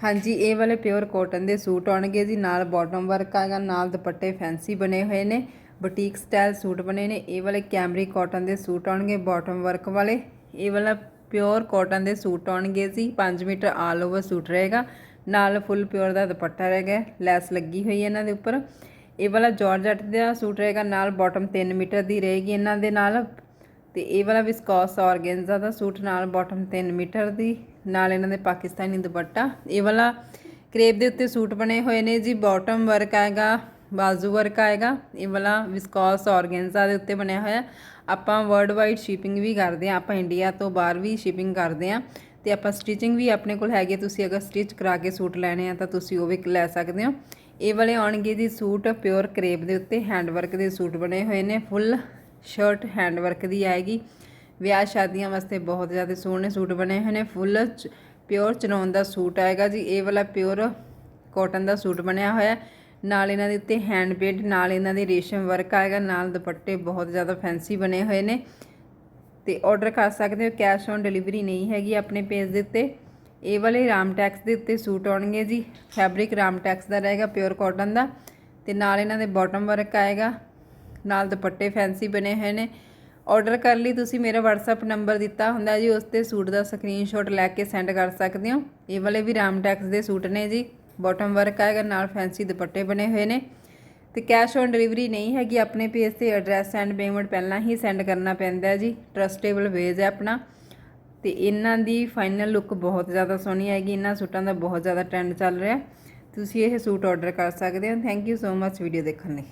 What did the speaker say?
ਹਾਂਜੀ, ਇਹ ਵਾਲੇ ਪਿਓਰ ਕਾਟਨ ਦੇ ਸੂਟ ਆਉਣਗੇ ਜੀ। ਨਾਲ ਬਾਟਮ ਵਰਕ ਆਏਗਾ, ਨਾਲ ਦੁਪੱਟੇ ਫੈਂਸੀ ਬਣੇ ਹੋਏ ਨੇ। ਬੁਟੀਕ ਸਟਾਈਲ ਸੂਟ ਬਣੇ ਨੇ। ਇਹ ਵਾਲੇ ਕੈਮਰੀ ਕਾਟਨ ਦੇ ਸੂਟ ਆਉਣਗੇ ਬਾਟਮ ਵਰਕ ਵਾਲੇ। ਇਹ ਵਾਲਾ ਪਿਓਰ ਕਾਟਨ ਦੇ ਸੂਟ ਆਉਣਗੇ ਜੀ। 5 ਮੀਟਰ ਆਲ ਓਵਰ ਸੂਟ ਰਹੇਗਾ। ਨਾਲ ਫੁੱਲ ਪਿਓਰ ਦਾ ਦੁਪੱਟਾ ਰਹੇਗਾ ਲੈਸ ਲੱਗੀ ਹੋਈ ਹੈ ਇਹਨਾਂ ਦੇ ਉੱਪਰ। ਇਹ ਵਾਲਾ ਜਾਰਜਟ ਦਾ ਸੂਟ ਰਹੇਗਾ। ਨਾਲ ਬਾਟਮ 3 ਮੀਟਰ ਦੀ ਰਹੇਗੀ ਇਹਨਾਂ ਦੇ ਨਾਲ। ਤੇ ਇਹ ਵਾਲਾ ਵਿਸਕੋਸ ਔਰਗੈਂਜਾ ਦਾ ਸੂਟ ਨਾਲ ਬਾਟਮ 3 ਮੀਟਰ ਦੀ, ਨਾਲ ਇਹਨਾਂ ਦੇ ਪਾਕਿਸਤਾਨੀ ਦੁਪੱਟਾ। ਇਹ ਵਾਲਾ ਕਰੇਪ ਦੇ ਉੱਤੇ ਸੂਟ ਬਣੇ ਹੋਏ ਨੇ ਜੀ ਬਾਟਮ ਵਰਕ ਆਏਗਾ, ਬਾਜ਼ੂ ਵਰਕ ਆਏਗਾ। ਇਹ ਵਾਲਾ ਵਿਸਕੋਸ ਆਰਗੈਂਜ਼ਾ ਦੇ ਉੱਤੇ ਬਣਿਆ ਹੋਇਆ। ਆਪਾਂ ਵਰਲਡ ਵਾਈਡ ਸ਼ਿਪਿੰਗ ਵੀ ਕਰਦੇ ਆ ਆਪਾਂ ਇੰਡੀਆ ਤੋਂ ਬਾਹਰ ਵੀ ਸ਼ਿਪਿੰਗ ਕਰਦੇ ਆ ਤੇ ਆਪਾਂ ਸਟਿਚਿੰਗ ਵੀ ਆਪਣੇ ਕੋਲ ਹੈਗੀ, ਤੁਸੀਂ ਅਗਰ ਸਟਿਚ ਕਰਾ ਕੇ ਸੂਟ ਲੈਣੇ ਆ ਤਾਂ ਤੁਸੀਂ ਉਹ ਵੀ ਲੈ ਸਕਦੇ ਹੋ। ਇਹ ਵਾਲੇ ਆਉਣਗੇ ਜੀ ਸੂਟ ਪਿਓਰ ਕਰੇਪ ਦੇ ਉੱਤੇ ਹੈਂਡ ਵਰਕ ਦੇ ਸੂਟ ਬਣੇ ਹੋਏ ਨੇ ਫੁੱਲ ਸ਼ਰਟ ਹੈਂਡ ਵਰਕ ਦੀ ਆਏਗੀ। ਵਿਆਹ ਸ਼ਾਦੀਆਂ ਵਾਸਤੇ ਬਹੁਤ ਜ਼ਿਆਦਾ ਸੋਹਣੇ ਸੂਟ ਬਣੇ ਹੋਏ ਨੇ। ਫੁੱਲ ਪਿਓਰ ਚਨੌਨ ਦਾ ਸੂਟ ਆਏਗਾ ਜੀ। ਇਹ ਵਾਲਾ ਪਿਓਰ ਕਾਟਨ ਦਾ ਸੂਟ ਬਣਿਆ ਹੋਇਆ। ਨਾਲ ਇਹਨਾਂ ਦੇ ਉੱਤੇ ਹੈਂਡ ਪੇਂਟ ਨਾਲ ਇਹਨਾਂ ਦੇ ਰੇਸ਼ਮ ਵਰਕ ਆਏਗਾ। ਨਾਲ ਦੁਪੱਟੇ ਬਹੁਤ ਜ਼ਿਆਦਾ ਫੈਂਸੀ ਬਣੇ ਹੋਏ ਨੇ। ਤੇ ਆਰਡਰ ਕਰ ਸਕਦੇ ਹੋ। ਕੈਸ਼ ਔਨ ਡਿਲੀਵਰੀ ਨਹੀਂ ਹੈਗੀ ਆਪਣੇ ਪੇਜ ਦੇ ਉੱਤੇ। ਇਹ ਵਾਲੇ ਰਾਮ ਟੈਕਸ ਦੇ ਉੱਤੇ ਸੂਟ ਆਉਣਗੇ ਜੀ। ਫੈਬਰਿਕ ਰਾਮ ਟੈਕਸ ਦਾ ਰਹੇਗਾ ਪਿਓਰ ਕਾਟਨ ਦਾ। ਤੇ ਨਾਲ ਇਹਨਾਂ ਦੇ ਬਾਟਮ ਵਰਕ ਆਏਗਾ। ਨਾਲ ਦੁਪੱਟੇ ਫੈਂਸੀ ਬਣੇ ਹੋਏ ਨੇ। ਆਰਡਰ ਕਰ ਲਈ, ਤੁਸੀਂ ਮੇਰਾ WhatsApp ਨੰਬਰ ਦਿੱਤਾ ਹੁੰਦਾ ਜੀ, ਉਸ ਤੇ ਸੂਟ ਦਾ ਸਕਰੀਨਸ਼ਾਟ ਲੈ ਕੇ ਸੈਂਡ ਕਰ ਸਕਦੇ ਹੋ। ਇਹ ਵਾਲੇ ਵੀ ਰਾਮ ਟੈਕਸ ਦੇ ਸੂਟ ਨੇ ਜੀ। ਬਾਟਮ ਵਰਕ ਆਏਗਾ ਨਾਲ ਫੈਂਸੀ ਦੁਪੱਟੇ ਬਣੇ ਹੋਏ ਨੇ। ਤੇ ਕੈਸ਼ ਔਨ ਡਿਲੀਵਰੀ ਨਹੀਂ ਹੈਗੀ, ਆਪਣੇ ਪੇਜ ਤੇ ਐਡਰੈਸ ਐਂਡ ਪੇਮੈਂਟ ਪਹਿਲਾਂ ਹੀ ਸੈਂਡ ਕਰਨਾ ਪੈਂਦਾ ਹੈ ਜੀ। ਟਰਸਟੇਬਲ ਵੇਜ ਹੈ ਆਪਣਾ। ਤੇ ਇਹਨਾਂ ਦੀ ਫਾਈਨਲ ਲੁੱਕ ਬਹੁਤ ਜ਼ਿਆਦਾ ਸੋਹਣੀ ਆਏਗੀ, ਇਹਨਾਂ ਸੂਟਾਂ ਦਾ ਬਹੁਤ ਜ਼ਿਆਦਾ ਟ੍ਰੈਂਡ ਚੱਲ ਰਿਹਾ। ਤੁਸੀਂ ਇਹ ਸੂਟ ਆਰਡਰ ਕਰ ਸਕਦੇ ਹੋ। Thank you so much video ਦੇਖਣ ਲਈ।